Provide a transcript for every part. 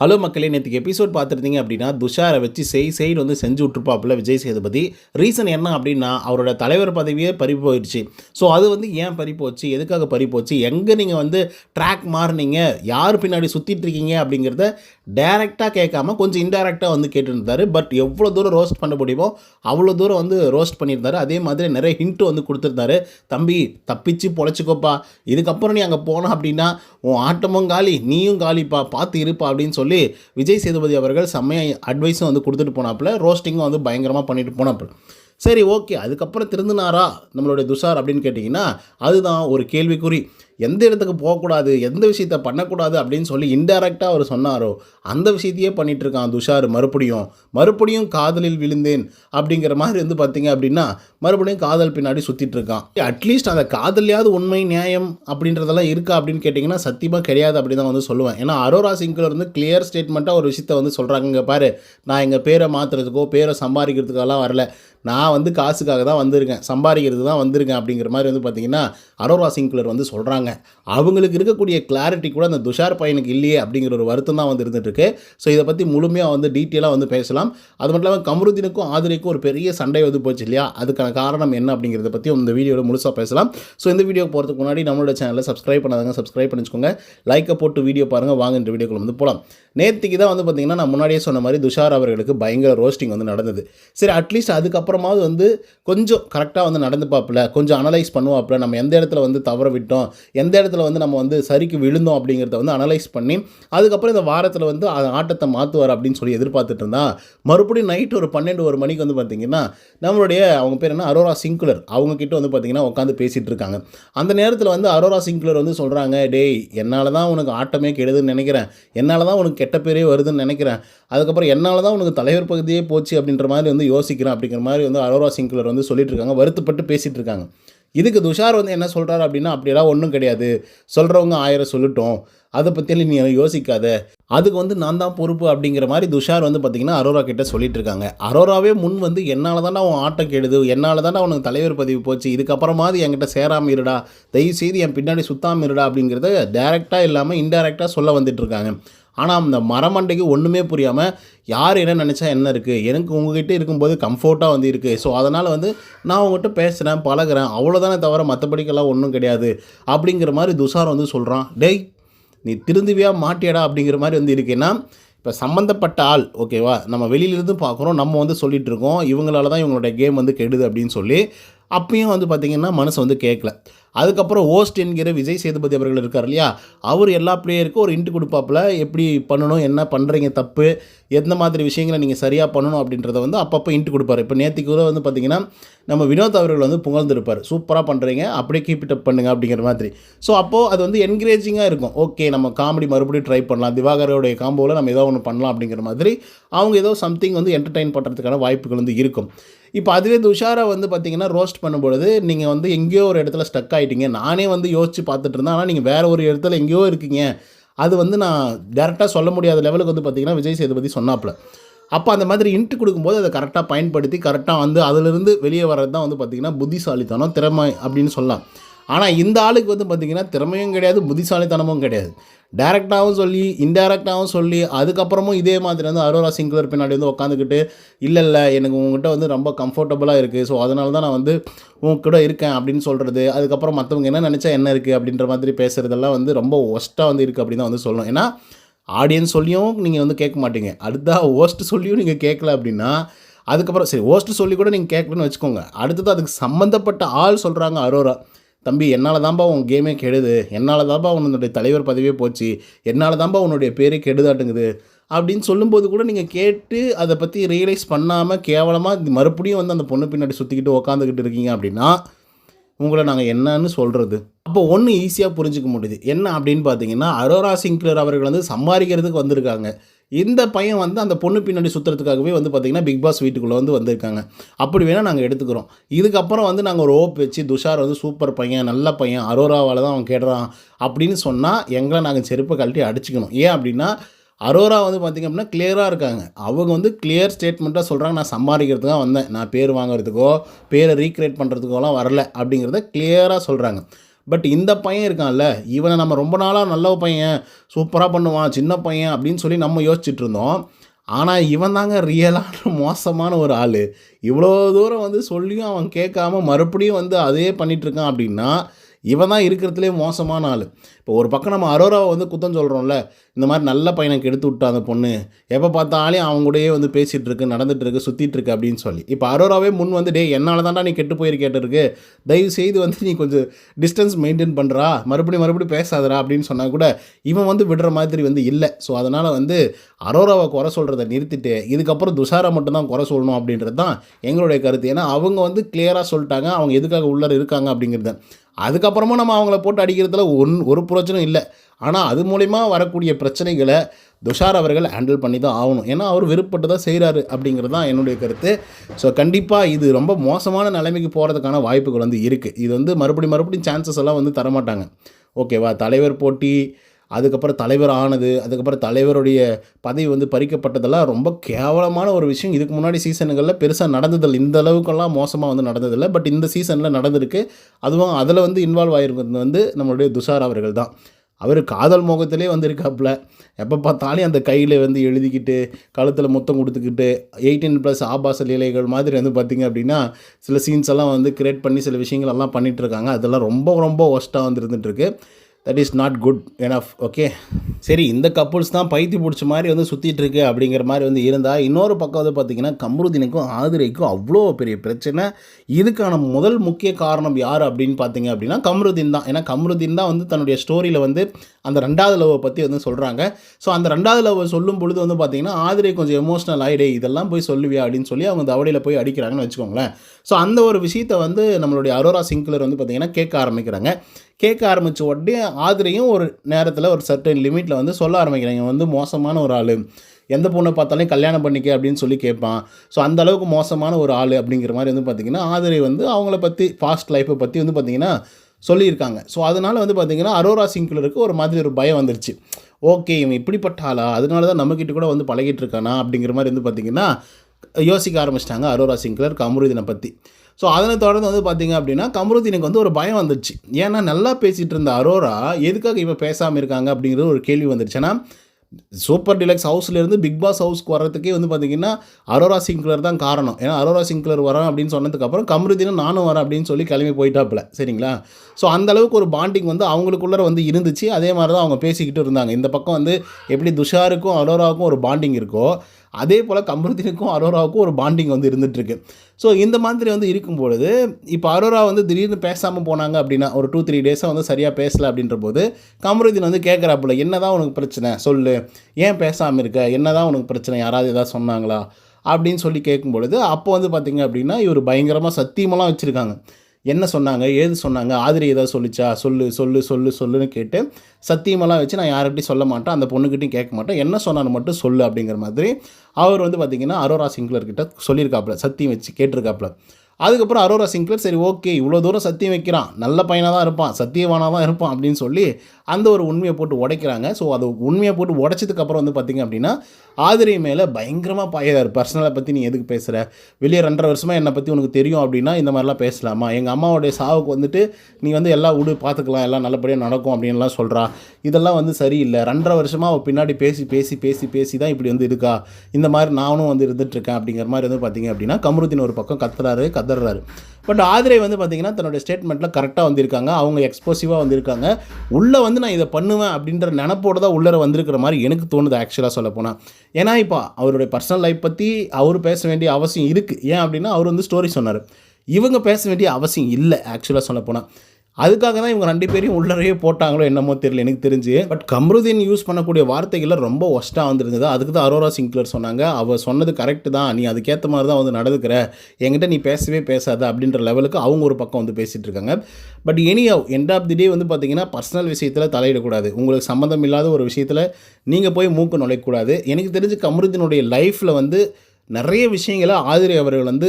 Hello மக்களே நேற்றுக்கு episode பார்த்துருந்தீங்க அப்படின்னா துஷாரை வச்சு செய் செய்டு வந்து செஞ்சு விட்ருப்பாப்புல விஜய் சேதுபதி. ரீசன் என்ன அப்படின்னா அவரோட தலைவர் பதவியே பறி போயிடுச்சு. ஸோ அது வந்து ஏன் பறி போச்சு? எதுக்காக பறி போச்சு? எங்கே நீங்கள் வந்து ட்ராக் மாறுனீங்க? யார் பின்னாடி சுற்றிட்டு இருக்கீங்க அப்படிங்கிறத டைரெக்டாக கேட்காம கொஞ்சம் இன்டைரக்டாக வந்து கேட்டுருந்தாரு. பட் எவ்வளோ தூரம் ரோஸ்ட் பண்ண முடியுமோ அவ்வளோ தூரம் வந்து ரோஸ்ட் பண்ணியிருந்தாரு. அதே மாதிரி நிறைய ஹிண்ட்டு வந்து கொடுத்துருந்தாரு. தம்பி தப்பிச்சு பொழைச்சிக்கோப்பா. இதுக்கப்புறம் நீ அங்கே போனோம் அப்படின்னா உன் ஆட்டமும் காலி நீயும் காலிப்பா. பார்த்து இருப்பா அப்படின்னு சொல்லி விஜய் சேதுபதி அவர்கள் செம்மையாக அட்வைஸும் வந்து கொடுத்துட்டு போனாப்புல ரோஸ்டிங்கும் வந்து பயங்கரமாக பண்ணிட்டு போனாப்புல. சரி ஓகே அதுக்கப்புறம் திருந்தினாரா நம்மளுடைய துஷார் அப்படின்னு கேட்டிங்கன்னா அதுதான் ஒரு கேள்விக்குறி. எந்த இடத்துக்கு போகக்கூடாது எந்த விஷயத்த பண்ணக்கூடாது அப்படின்னு சொல்லி இன்டெரக்டாக அவர் சொன்னாரோ அந்த விஷயத்தையே பண்ணிட்டு இருக்கான் துஷார். மறுபடியும் மறுபடியும் காதலில் விழுந்தேன் அப்படிங்கிற மாதிரி வந்து பார்த்தீங்க அப்படின்னா மறுபடியும் காதல் பின்னாடி சுற்றிட்டு இருக்கான் அட்லீஸ்ட் அந்த காதலையாவது உண்மை நியாயம் அப்படின்றதெல்லாம் இருக்கா அப்படின்னு கேட்டிங்கன்னா சத்தியமாக கிடையாது அப்படி தான் வந்து சொல்லுவேன். ஏன்னா அரோரா சிங்கில் வந்து கிளியர் ஸ்டேட்மெண்ட்டாக ஒரு விஷயத்த வந்து சொல்கிறாங்க பாரு. நான் எங்கள் பேரை மாற்றுறதுக்கோ பேரை சம்பாதிக்கிறதுக்கெல்லாம் வரல. நான் வந்து காசுக்காக தான் வந்திருக்கேன் சம்பாதிக்கிறதுக்கு தான் வந்திருக்கேன் அப்படிங்கிற மாதிரி வந்து பார்த்தீங்கன்னா அரோரா சிங்குலர் வந்து சொல்கிறாங்க அவங்களுக்கு இருக்கக்கூடிய கிளாரிட்டி கூட அந்த துஷார் பையனுக்கு இல்லையே அப்படிங்கிற ஒரு வருத்தம் தான் வந்து இருந்துட்டுருக்கு. ஸோ இதை பற்றி முழுமையாக வந்து டீட்டெயிலாக வந்து பேசலாம். அது மட்டும் இல்லாமல் கமருதீனுக்கும் ஆதிரிக்கும் ஒரு பெரிய சண்டை வந்து போச்சு இல்லையா? அதுக்கான காரணம் என்ன அப்படிங்கிறத பற்றி இந்த வீடியோவில் முழுசாக பேசலாம். ஸோ இந்த வீடியோ போகிறதுக்கு முன்னாடி நம்மளோட சேனலை சப்ஸ்கிரைப் பண்ணாதாங்க சப்ஸ்கிரைப் பண்ணிச்சுக்கோங்க. லைக்கை போட்டு வீடியோ பாருங்கள் வாங்க இந்த வீடியோக்குள்ள வந்து போகலாம் நேற்றுக்கு தான் வந்து பார்த்தீங்கன்னா நான் முன்னாடியே சொன்ன மாதிரி துஷார் அவர்களுக்கு பயங்கர ரோஸ்டிங் வந்து நடந்தது. சரி அட்லீஸ்ட் அதுக்கப்புறமாவது வந்து கொஞ்சம் கரெக்டாக வந்து நடந்து கொஞ்சம் அனலைஸ் பண்ணுவாப்புல நம்ம எந்த இடத்துல வந்து தவற விட்டோம்? எந்த இடத்துல வந்து நம்ம வந்து சரிக்கு விழுந்தோம் அப்படிங்கிறத வந்து அனலைஸ் பண்ணி அதுக்கப்புறம் இந்த வாரத்தில் வந்து அந்த ஆட்டத்தை மாற்றுவார் அப்படின்னு சொல்லி எதிர்பார்த்துட்டு இருந்தா மறுபடியும் நைட் ஒரு பன்னெண்டு ஒரு மணிக்கு வந்து பார்த்தீங்கன்னா நம்மளுடைய அவங்க பேர் என்ன? Aurora Sinclair. அவங்க கிட்ட வந்து பார்த்தீங்கன்னா உட்காந்து பேசிகிட்டு இருக்காங்க. அந்த நேரத்தில் வந்து அரோரா சிங்குலர் வந்து சொல்கிறாங்க டேய் என்னால் தான் உனக்கு ஆட்டமே கெடுதுன்னு நினைக்கிறேன். என்னால் தான் உனக்கு கெட்ட பேரே வருதுன்னு நினைக்கிறேன். அதுக்கப்புறம் என்னால் தான் உனக்கு தலைவர் பகுதியே போச்சு அப்படின்ற மாதிரி வந்து யோசிக்கிறேன் அப்படிங்கிற மாதிரி வந்து அரோரா சிங்குலர் வந்து சொல்லிட்டு இருக்காங்க. வருத்தப்பட்டு பேசிகிட்டு இருக்காங்க. இதுக்கு துஷார் வந்து என்ன சொல்கிறாரு அப்படின்னா அப்படியெல்லாம் ஒன்றும் கிடையாது. சொல்கிறவங்க ஆயிரம் சொல்லட்டும். அதை பற்றியெல்லாம் நீ யோசிக்காத. அதுக்கு வந்து நான் தான் பொறுப்பு அப்படிங்கிற மாதிரி துஷார் வந்து பார்த்தீங்கன்னா அரோரா கிட்ட சொல்லிட்டு இருக்காங்க. அரோராவே முன் வந்து என்னால் தானே அவன் ஆட்டம் கெடுது. என்னால் தானே அவனுக்கு தலைவர் பதவி போச்சு. இதுக்கப்புறமாவது என்கிட்ட சேராமல் இருடா. தயவு செய்து என் பின்னாடி சுத்தாமல் இருடா அப்படிங்கிறத டேரெக்டாக இல்லாமல் இன்டெரக்டாக சொல்ல வந்துட்டு இருக்காங்க. ஆனால் அந்த மரமண்டைக்கு ஒன்றுமே புரியாமல் யார் என்ன நினச்சா என்ன இருக்குது எனக்கு உங்ககிட்ட இருக்கும்போது கம்ஃபர்ட்டாக வந்து இருக்குது ஸோ அதனால் வந்து நான் உங்ககிட்ட பேசுகிறேன் பழகுறேன். அவ்வளோதானே தவிர மற்றபடிக்கெல்லாம் ஒன்றும் கிடையாது. அப்படிங்கிற மாதிரி துஷார் வந்து சொல்கிறான் டேய் நீ திருந்துவியாக மாட்டியடா? அப்படிங்கிற மாதிரி வந்து இருக்குன்னா இப்போ சம்மந்தப்பட்ட ஆள் ஓகேவா நம்ம வெளியிலேருந்து பார்க்குறோம் நம்ம வந்து சொல்லிகிட்ருக்கோம் இருக்கோம். இவங்களால தான் இவங்களோட கேம் வந்து கெடுது அப்படின்னு சொல்லி அப்பயும் வந்து பார்த்திங்கன்னா மனசு வந்து கேட்கல அதுக்கப்புறம் ஓஸ்ட் என்கிற விஜய் சேதுபதி அவர்கள் இருக்கார் இல்லையா? அவர் எல்லா பிளேயருக்கும் ஒரு இன்ட்டு கொடுப்பாப்புல எப்படி பண்ணணும் என்ன பண்ணுறீங்க தப்பு எந்த மாதிரி விஷயங்களை நீங்கள் சரியாக பண்ணணும் அப்படின்றத வந்து அப்பப்போ இன்ட்டு கொடுப்பாரு. இப்போ நேற்றுக்கு கூட வந்து பார்த்திங்கன்னா நம்ம வினோத் அவர்கள் வந்து புகழ்ந்துருப்பார். சூப்பராக பண்ணுறீங்க அப்படியே கீப் இட் அப் பண்ணுங்க அப்படிங்கிற மாதிரி. ஸோ அப்போது அது வந்து என்கரேஜிங்காக இருக்கும். ஓகே நம்ம காமெடி மறுபடியும் ட்ரை பண்ணலாம். திவாகரோடைய காம்போவில் நம்ம ஏதோ ஒன்று பண்ணலாம் அப்படிங்கிற மாதிரி அவங்க ஏதோ சம்திங் வந்து என்டர்டைன் பண்ணுறதுக்கான வாய்ப்புகள் வந்து இருக்கும். இப்போ அதுவே துஷாரை வந்து பார்த்தீங்கன்னா ரோஸ்ட் பண்ணும்பொழுது நீங்கள் வந்து எங்கேயோ ஒரு இடத்துல ஸ்டக் ஆகிட்டீங்க நானே வந்து யோசித்து பார்த்துட்டு இருந்தேன். ஆனால் நீங்கள் வேறு ஒரு இடத்துல எங்கேயோ இருக்கீங்க. அது வந்து நான் டேரெக்டாக சொல்ல முடியாத லெவலுக்கு வந்து பார்த்தீங்கன்னா விஜய் சேதுபதி சொன்னாப்புல. அப்போ அந்த மாதிரி இன்ட்டு கொடுக்கும்போது அதை கரெக்டாக பயன்படுத்தி கரெக்டாக வந்து அதிலிருந்து வெளியே வர்றது தான் வந்து பார்த்திங்கன்னா புத்திசாலித்தனம் திறமை அப்படின்னு சொல்லலாம். ஆனால் இந்த ஆளுக்கு வந்து பார்த்திங்கன்னா திறமையும் கிடையாது புத்திசாலித்தனமும் கிடையாது. டேரெக்டாகவும் சொல்லி இன்டேரக்டாகவும் சொல்லி அதுக்கப்புறமும் இதே மாதிரி வந்து அரோரா சிங்குலர் பின்னாடி வந்து உட்காந்துக்கிட்டு இல்லை இல்லை எனக்கு உங்ககிட்ட வந்து ரொம்ப கம்ஃபர்டபுளாக இருக்குது ஸோ அதனால தான் நான் வந்து உங்ககிட்ட இருக்கேன் அப்படின்னு சொல்கிறது அதுக்கப்புறம் மற்றவங்க என்ன நினச்சா என்ன இருக்குது அப்படின்ற மாதிரி பேசுகிறதெல்லாம் வந்து ரொம்ப ஒஸ்ட்டாக வந்து இருக்குது அப்படின்னு தான் வந்து சொல்லணும். ஏன்னா ஆடியன்ஸ் சொல்லியும் நீங்கள் வந்து கேட்க மாட்டீங்க. அடுத்தா ஓஸ்ட் சொல்லியும் நீங்கள் கேட்கல அப்படின்னா அதுக்கப்புறம் சரி ஓஸ்ட் சொல்லி கூட நீங்கள் கேட்கலன்னு வச்சுக்கோங்க. அடுத்தது அதுக்கு சம்மந்தப்பட்ட ஆள் சொல்கிறாங்க அரோரா தம்பி என்னால் தான்ப்பா உன் கேமே கெடுது? என்னால் தான்ப்பா உன்னுடைய தலைவர் பதவியே போச்சு? என்னால் தான்ப்பா உன்னுடைய பேரே கெடுதாட்டுங்குது? அப்படின்னு சொல்லும்போது கூட நீங்கள் கேட்டு அதை பற்றி ரியலைஸ் பண்ணாமல் கேவலமாக மறுபடியும் வந்து அந்த பொண்ணு பின்னாடி சுற்றிக்கிட்டு உக்காந்துக்கிட்டு இருக்கீங்க அப்படின்னா உங்களை நாங்கள் என்னன்னு சொல்கிறது அப்போ ஒன்று ஈஸியாக புரிஞ்சிக்க முடியுது. என்ன அப்படின்னு பார்த்தீங்கன்னா அரோரா சிங்க்லர் அவர்கள் வந்து சம்பாதிக்கிறதுக்கு வந்திருக்காங்க. இந்த பையன் வந்து அந்த பொண்ணு பின்னாடி சுற்றுறதுக்காகவே வந்து பார்த்திங்கன்னா பிக் பாஸ் வீட்டுக்குள்ளே வந்து வந்திருக்காங்க. அப்படி வேணால் நாங்கள் எடுத்துக்கிறோம். இதுக்கப்புறம் வந்து நாங்கள் ஒரு ஓப் வச்சு துஷார் வந்து சூப்பர் பையன் நல்ல பையன் அரோராவால் தான் அவன் கேடுறான் அப்படின்னு சொன்னால் எங்களை நாங்கள் செருப்பை கழட்டி அடிச்சுக்கணும். ஏன் அப்படின்னா அரோரா வந்து பார்த்திங்க அப்படின்னா கிளியராக இருக்காங்க. அவங்க வந்து கிளியர் ஸ்டேட்மெண்ட்டாக சொல்கிறாங்க நான் சம்பாதிக்கிறதுக்காக வந்தேன். நான் பேர் வாங்குறதுக்கோ பேரை ரீக்ரியேட் பண்ணுறதுக்கோலாம் வரல அப்படிங்கிறத கிளியராக சொல்கிறாங்க பட் இந்த பையன் இருக்கான்ல இவனை நம்ம ரொம்ப நாளாக நல்ல பையன் சூப்பராக பண்ணுவான் சின்ன பையன் அப்படின்னு சொல்லி நம்ம யோசிச்சுட்டு இருந்தோம். ஆனால் இவன் தாங்க ரியலான மோசமான ஒரு ஆள். இவ்வளோ தூரம் வந்து சொல்லியும் அவன் கேட்காம மறுபடியும் வந்து அதே பண்ணிகிட்ருக்கான் அப்படின்னா இவன் தான் இருக்கிறதுலே மோசமான ஆள். இப்போ ஒரு பக்கம் நம்ம அரோராவை வந்து குத்தம் சொல்கிறோம்ல இந்த மாதிரி நல்ல பையனை கெடுத்து விட்டா அந்த பொண்ணு எப்போ பார்த்தாலே அவங்க கூடயே வந்து பேசிகிட்டு இருக்கு நடந்துகிட்டு இருக்கு சுற்றிட்டு இருக்கு அப்படின்னு சொல்லி. இப்போ அரோராவே முன் வந்து டே என்னால் தான்டா நீ கெட்டு போயிருக்கேட்டு இருக்கு. தயவு செய்து வந்து நீ கொஞ்சம் டிஸ்டன்ஸ் மெயின்டைன் பண்ணுறா மறுபடியும் மறுபடியும் பேசாதரா அப்படின்னு சொன்னால் கூட இவன் வந்து விடுற மாதிரி வந்து இல்லை. ஸோ அதனால் வந்து அரோராவை குறை சொல்கிறத நிறுத்திட்டு இதுக்கப்புறம் துஷாரா மட்டும்தான் குறை சொல்லணும் அப்படின்றது தான் எங்களுடைய கருத்து. ஏன்னா அவங்க வந்து கிளியராக சொல்லிட்டாங்க. அவங்க எதுக்காக உள்ளே இருக்காங்க அப்படிங்கிறத. அதுக்கப்புறமா நம்ம அவங்கள போட்டு அடிக்கிறதுல ஒன் ஒரு பிரச்சனையும் இல்லை. ஆனால் அது மூலிமா வரக்கூடிய பிரச்சனைகளை துஷார் அவர்கள் ஹேண்டில் பண்ணி தான் ஆகணும். ஏன்னா அவர் விருப்பப்பட்டு தான் செய்கிறாரு அப்படிங்கிறது தான் என்னுடைய கருத்து. ஸோ கண்டிப்பாக இது ரொம்ப மோசமான நிலைமைக்கு போகிறதுக்கான வாய்ப்புகள் வந்து இருக்குது இது வந்து மறுபடியும் மறுபடியும் சான்சஸ் எல்லாம் வந்து தரமாட்டாங்க. ஓகேவா தலைவர் போட்டி அதுக்கப்புறம் தலைவர் ஆனது அதுக்கப்புறம் தலைவருடைய பதவி வந்து பறிக்கப்பட்டதெல்லாம் ரொம்ப கேவலமான ஒரு விஷயம். இதுக்கு முன்னாடி சீசனுகளில் பெருசாக நடந்ததில்லை. இந்த அளவுக்கெல்லாம் மோசமாக வந்து நடந்ததில்லை. பட் இந்த சீசனில் நடந்திருக்கு. அதுவும் அதில் வந்து இன்வால்வ் ஆகிருக்கிறது வந்து நம்மளுடைய துஷார் அவர்கள் தான். அவர் காதல் மோகத்திலே வந்திருக்காப்புல. எப்போ பார்த்தாலும் அந்த கையில் வந்து எழுதிக்கிட்டு கழுத்தில் முத்தம் கொடுத்துக்கிட்டு எயிட்டீன் ப்ளஸ் ஆபாச லீலைகள் மாதிரி வந்து பார்த்திங்க அப்படின்னா சில சீன்ஸ் எல்லாம் வந்து கிரியேட் பண்ணி சில விஷயங்கள் எல்லாம் பண்ணிகிட்ருக்காங்க அதெல்லாம் ரொம்ப ரொம்ப ஒஸ்ட்டாக வந்து இருந்துகிட்ருக்கு that is not good enough okay சரி இந்த கப்புள்ஸ் தான் பைத்தி பிடிச்ச மாதிரி வந்து சுற்றிட்டுருக்கு அப்படிங்கிற மாதிரி வந்து இருந்தால் இன்னொரு பக்கம் வந்து பார்த்திங்கன்னா கம்ருதீனுக்கும் ஆதிரைக்கும் அவ்வளோ பெரிய பிரச்சனை. இதுக்கான முதல் முக்கிய காரணம் யார் அப்படின்னு பார்த்தீங்க அப்படின்னா கம்ருதீன் தான். ஏன்னா கம்ருதீன் தான் வந்து தன்னுடைய ஸ்டோரியில் வந்து அந்த ரெண்டாவது லவ்வை பற்றி வந்து சொல்கிறாங்க ஸோ அந்த ரெண்டாவது லவ் சொல்லும் பொழுது வந்து பார்த்திங்கன்னா ஆதிரை கொஞ்சம் எமோஷனல் ஆகிடே இதெல்லாம் போய் சொல்லுவியா அப்படின்னு சொல்லி அவங்க தவடையில் போய் அடிக்கிறாங்கன்னு வச்சுக்கோங்களேன். ஸோ அந்த ஒரு விஷயத்தை வந்து நம்மளுடைய அரோரா சிங்க்லர் வந்து பார்த்திங்கன்னா கேட்க ஆரம்பிக்கிறாங்க. கேட்க ஆரம்பித்த உடனே ஆதிரையும் ஒரு நேரத்தில் ஒரு சர்டன் லிமிட்டில் வந்து சொல்ல ஆரம்பிக்கிறாங்க. வந்து மோசமான ஒரு ஆள். எந்த பொண்ணை பார்த்தாலும் கல்யாணம் பண்ணிக்க அப்படின்னு சொல்லி கேட்பான். ஸோ அந்த அளவுக்கு மோசமான ஒரு ஆள் அப்படிங்கிற மாதிரி வந்து பார்த்திங்கன்னா ஆதிரை வந்து அவங்கள பற்றி ஃபாஸ்ட் லைஃப்பை பற்றி வந்து பார்த்திங்கன்னா சொல்லியிருக்காங்க. ஸோ அதனால் வந்து பார்த்திங்கன்னா அரோரா சிங்கிளருக்கு ஒரு மாதிரி ஒரு பயம் வந்துருச்சு. ஓகே இவன் இப்படிப்பட்ட ஆளா? அதனால தான் நம்மக்கிட்ட கூட வந்து பழகிட்டு இருக்கானா அப்படிங்கிற மாதிரி வந்து பார்த்திங்கன்னா யோசிக்க ஆரம்பிச்சிட்டாங்க அரோரா சிங்கிளர் கமருதினை பற்றி ஸோ அதனை தொடர்ந்து வந்து பார்த்தீங்க அப்படின்னா கமருதீனுக்கு வந்து ஒரு பயம் வந்துடுச்சு ஏன்னா நல்லா பேசிகிட்டு இருந்த அரோரா எதுக்காக இப்போ பேசாமல் இருக்காங்க அப்படிங்கிறது ஒரு கேள்வி வந்துருச்சு. ஏன்னா சூப்பர் டிலக்ஸ் ஹவுஸ்லேருந்து பிக் பாஸ் ஹவுஸ்க்கு வர்றதுக்கே வந்து பார்த்தீங்கன்னா அரோரா சிங்க்லர் தான் காரணம். ஏன்னா அரோரா சிங்க்லர் வரேன் அப்படின்னு சொன்னதுக்கப்புறம் கமருதீனும் நானும் வரேன் அப்படின்னு சொல்லி கிளம்பி போயிட்டாப்புல. சரிங்களா? ஸோ அந்த அளவுக்கு ஒரு பாண்டிங் வந்து அவங்களுக்குள்ளே வந்து இருந்துச்சு. அதே மாதிரி தான் அவங்க பேசிக்கிட்டு இருந்தாங்க. இந்த பக்கம் வந்து எப்படி துஷாருக்கும் அரோராவுக்கும் ஒரு பாண்டிங் இருக்கோ அதே போல் கமருதீனுக்கும் அரோராவுக்கும் ஒரு பாண்டிங் வந்து இருந்துகிட்ருக்கு ஸோ இந்த மாதிரி வந்து இருக்கும் பொழுது இப்போ அரோரா வந்து திடீர்னு பேசாமல் போனாங்க அப்படின்னா ஒரு டூ த்ரீ டேஸாக வந்து சரியாக பேசலை அப்படின்ற போது கமருதீன் வந்து கேட்குறாப்புல என்ன தான் உனக்கு பிரச்சனை? சொல்லு. ஏன் பேசாமல் இருக்க? என்ன தான் உனக்கு பிரச்சனை? யாராவது எதாவது சொன்னாங்களா? அப்படின்னு சொல்லி கேட்கும் பொழுது அப்போ வந்து பார்த்திங்க அப்படின்னா இவர் பயங்கரமாக சத்தியமெல்லாம் வச்சுருக்காங்க. என்ன சொன்னாங்க ஏது சொன்னாங்க ஆதிரி ஏதாவது சொல்லிச்சா? சொல்லு சொல்லு சொல்லு சொல்லுன்னு கேட்டு சத்தியமெல்லாம் வச்சு நான் யார்கிட்டையும் சொல்ல மாட்டேன் அந்த பொண்ணுக்கிட்டையும் கேட்க மாட்டேன். என்ன சொன்னாலும் மட்டும் சொல்லு அப்படிங்கிற மாதிரி அவர் வந்து பார்த்திங்கன்னா அரோரா சிங்லர்கிட்ட சொல்லியிருக்காப்புல சத்தியம் வச்சு கேட்டிருக்காப்புல. அதுக்கப்புறம் அரோரா சிங்க்லர் சரி ஓகே இவ்வளோ தூரம் சத்தியம் வைக்கிறான். நல்ல பையனாக தான் இருப்பான் சத்தியவானாக தான் இருப்பான் அப்படின்னு சொல்லி அந்த ஒரு உண்மையை போட்டு உடைக்கிறாங்க. ஸோ அது உண்மையை போட்டு உடைச்சதுக்கப்புறம் வந்து பார்த்திங்க அப்படின்னா ஆதிரை மேலே பயங்கரமாக பயிறார் பர்சனலை பற்றி நீ எதுக்கு பேசுகிற வெளியே ரெண்டரை வருஷமாக என்னை பற்றி உனக்கு தெரியும் அப்படின்னா இந்த மாதிரிலாம் பேசலாமா? எங்கள் அம்மாவோடைய சாவுக்கு வந்துட்டு நீ வந்து எல்லாம் விடு பார்த்துக்கலாம் எல்லாம் நல்லபடியாக நடக்கும் அப்படின்லாம் சொல்கிறா இதெல்லாம் வந்து சரியில்லை. ரெண்டரை வருஷமாக அவள் பின்னாடி பேசி பேசி பேசி பேசி தான் இப்படி வந்து இருக்கா? இந்த மாதிரி நானும் வந்து இருந்துகிட்ருக்கேன் அப்படிங்கிற மாதிரி வந்து பார்த்திங்க அப்படின்னா கமருத்தின் ஒரு பக்கம் கத்துறாரு. கதறாரு பட் ஆதிரை வந்து பார்த்திங்கன்னா தன்னோட ஸ்டேட்மெண்ட்டில் கரெக்டாக வந்திருக்காங்க. அவங்க எக்ஸ்போசிவாக வந்திருக்காங்க. உள்ளே வந்து நான் இதை பண்ணுவேன் அப்படின்ற நினப்போடு தான் உள்ளே வந்திருக்கிற மாதிரி எனக்கு தோணுது ஆக்சுவலாக சொல்ல போனால் ஏன்னா இப்போ அவருடைய பர்சனல் லைஃப் பற்றி அவர் பேச வேண்டிய அவசியம் இருக்குது ஏன் அப்படின்னா அவர் வந்து ஸ்டோரி சொன்னார். இவங்க பேச வேண்டிய அவசியம் இல்லை ஆக்சுவலாக சொல்ல போனால் அதுக்காக தான் இவங்க ரெண்டு பேரையும் உள்ளறையே போட்டாங்களோ என்னமோ தெரியல எனக்கு தெரிஞ்சு. பட் கம்ருதீன் யூஸ் பண்ணக்கூடிய வார்த்தைகளில் ரொம்ப ஒஸ்ட்டாக வந்துருந்தது. அதுக்கு தான் அரோரா சிங்க்லர் சொன்னாங்க. அவள் சொன்னது கரெக்டு தான். நீ அதுக்கேற்ற மாதிரி தான் வந்து நடந்துக்கிற. என்கிட்ட நீ பேசவே பேசாத அப்படின்ற லெவலுக்கு அவங்க ஒரு பக்கம் வந்து பேசிகிட்டு இருக்காங்க. But any end of the day வந்து பார்த்தீங்கன்னா பர்சனல் விஷயத்தில் தலையிடக்கூடாது. உங்களுக்கு சம்மந்தம் இல்லாத ஒரு விஷயத்தில் நீங்கள் போய் மூக்கு நுழையக்கூடாது எனக்கு தெரிஞ்சு கம்ருதீனுடைய லைஃப்பில் வந்து நிறைய விஷயங்களை ஆதிரி அவர்கள் வந்து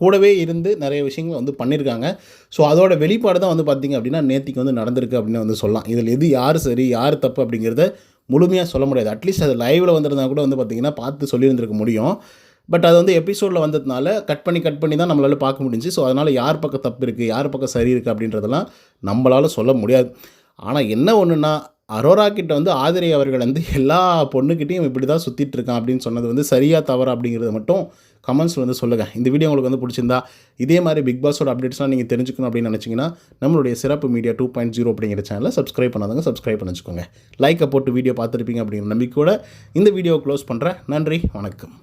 கூடவே இருந்து நிறைய விஷயங்களை வந்து பண்ணியிருக்காங்க. ஸோ அதோட வெளிப்பாடு தான் வந்து பார்த்திங்க அப்படின்னா நேத்திக்கு வந்து நடந்திருக்கு அப்படின்னு வந்து சொல்லலாம். இதில் எது யார் சரி யார் தப்பு அப்படிங்கிறத முழுமையாக சொல்ல முடியாது. அட்லீஸ்ட் அது லைவில் வந்திருந்தால் கூட வந்து பார்த்திங்கன்னா பார்த்து சொல்லியிருந்திருக்க முடியும். பட் அது வந்து எபிசோடில் வந்ததுனால கட் பண்ணி கட் பண்ணி தான் நம்மளால் பார்க்க முடிஞ்சு ஸோ அதனால் யார் பக்கம் தப்பு இருக்குது யார் பக்கம் சரி இருக்குது அப்படின்றதெல்லாம் நம்மளால் சொல்ல முடியாது. ஆனால் என்ன ஒன்றுன்னா அரோரா கிட்ட வந்து ஆதிரை அவர்கள் வந்து எல்லா பொண்ணுக்கிட்டையும் இப்படி தான் சுற்றிட்டு இருக்கான் அப்படின்னு சொன்னது வந்து சரியாக தவறா அப்படிங்கிறத மட்டும் கமெண்ட்ஸில் வந்து சொல்லுங்கள் இந்த வீடியோ உங்களுக்கு வந்து பிடிச்சிருந்தா இதே மாதிரி பிக் பாஸோட அப்டேட்ஸ்லாம் நீங்கள் தெரிஞ்சுக்கணும் அப்படின்னு நினச்சிங்கன்னா நம்மளுடைய சிறப்பு மீடியா டூ பாயிண்ட் ஜீரோ அப்படிங்கிற சேனலை சப்ஸ்கிரைப் பண்ணாதவங்க சப்ஸ்கிரைப் பண்ண வச்சுக்கோங்க. லைக்கை போட்டு வீடியோ பார்த்துருப்பீங்க அப்படிங்கிற நம்பிக்கையோட இந்த வீடியோ க்ளோஸ் பண்ணுறேன் நன்றி வணக்கம்.